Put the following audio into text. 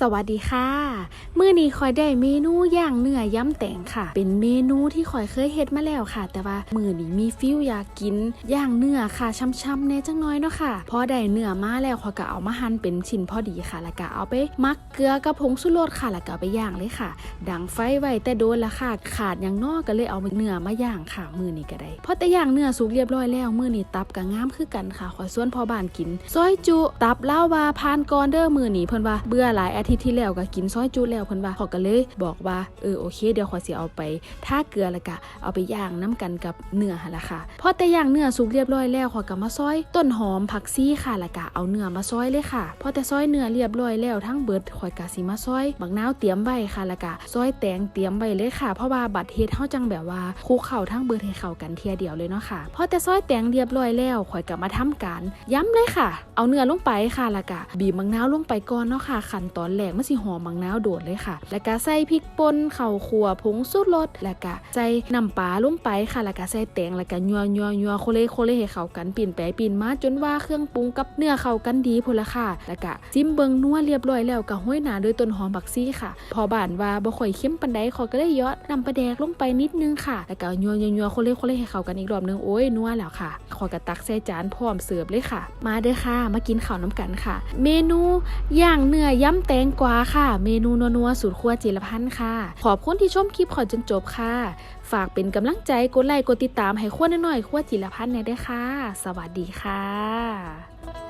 สวัสดีค่ะเมื้อนี้คอยได้เมนูย่างเนื้อย่ำแตงค่ะ เป็นเมนูที่คอยเคยเฮ็ดมาแล้วค่ะ แต่ว่ามื้อนี้มีฟิลอยากกินย่างเนื้อค่ะช่ำๆแน่จังน้อยเนาะค่ะพอได้เนื้อมาแล้วคอยก็เอามาหั่นเป็นชิ้นพอดีค่ะ แล้วก็เอาไปมักเกลือกับผงชูรสค่ะแล้วก็ไปย่างเลยค่ะ ดังไฟไว้แต่โดนละค่ะขาดอย่างนอกก็เลยเอาเนื้อมาย่างค่ะ มื้อนี้ก็ได้พอแต่ย่างเนื้อสุกเรียบร้อยแล้วมื้อนี้ตับก็งามคือกันค่ะขอยส่วนพอบ้านกินซอยจุ ตับเล่าว่าพานกอนเด้อมื้อนี้เพิ่นว่าเบื่อหลายอาทิตย์ที่แล้วก็กินซอยจุแล้วเพิ่นว่าเขาก็เลยบอกว่าเออโอเค เดี๋ยวขอยสิเอาไปท่าเกลือแล้วก็เอาไปย่างน้ำกันกับเนื้อหั่นล่ะค่ะพอแต่ย่างเนื้อสุกเรียบร้อยแล้วขอยก็มาซอย ต้นหอมผักชีค่ะแล้วก็เอาเนื้อมาซอยเลยค่ะพอแต่ซอยเนื้อเรียบร้อยแล้วทั้งเบิดขอยก็สิมาซอยบักนาวเตรียมไว้ค่ะแล้วก็ซอยแตงเตรียมไว้เลยค่ะเพราะว่าบัดเฮ็ดเฮาจังแบบว่าคลุกเข้าทั้งเบิดให้เข้ากันเทียเดียวเลยเนาะค่ะพอแต่ซอยแตงเรียบร้อยแล้วขอยก็มาทำการย้ำเลยค่ะ เอาเนื้อลงไปค่ะแล้วก็บีบมะนาวลงไปก่อนเนาะค่ะขั้นตอนแรกมันสิหอมมะนาวโดดเลยค่ะ แล้วก็ใส่พริกป่นข้าวคั่วผงชูรสแล้วก็ใส่น้ำปลาลงไปค่ะ แล้วก็ใส่แตงแล้วก็ยัวยัวยัวโคเลโคเลให้เข้ากันปีนไปปีนมาจนว่าเครื่องปรุงกับเนื้อเข้ากันดีพุ่นละค่ะ แล้วก็จิ้มเบิงนัวเรียบร้อยแล้วก็ห้อยหนาด้วยต้นหอมบักซี่ค่ะ พอบานว่าบ่ค่อยเข้มปานใดขอก็ได้ยอดนำปลาแดกลงไปนิดนึงค่ะ แล้วก็ยัวยัวยัวโคเลโคเลให้เข้ากันอีกรอบนึงโอ้ยนัวแล้วค่ะ ขอยก็ตักใส่จานพร้อมเสิร์ฟเลยค่ะ มาเด้อค่ะ มากินข้าวน้ำกันค่ะ เมนูย่างเนื้อย่ำแตงกวาค่ะ เมนูนัวๆสูตรครัวจิรพันธ์ค่ะ ขอบคุณที่ชมคลิปขอจนจบค่ะ ฝากเป็นกำลังใจกดไลค์กดติดตามให้ครัวน้อยๆครัวจิรพันธ์ในด้วยค่ะ สวัสดีค่ะ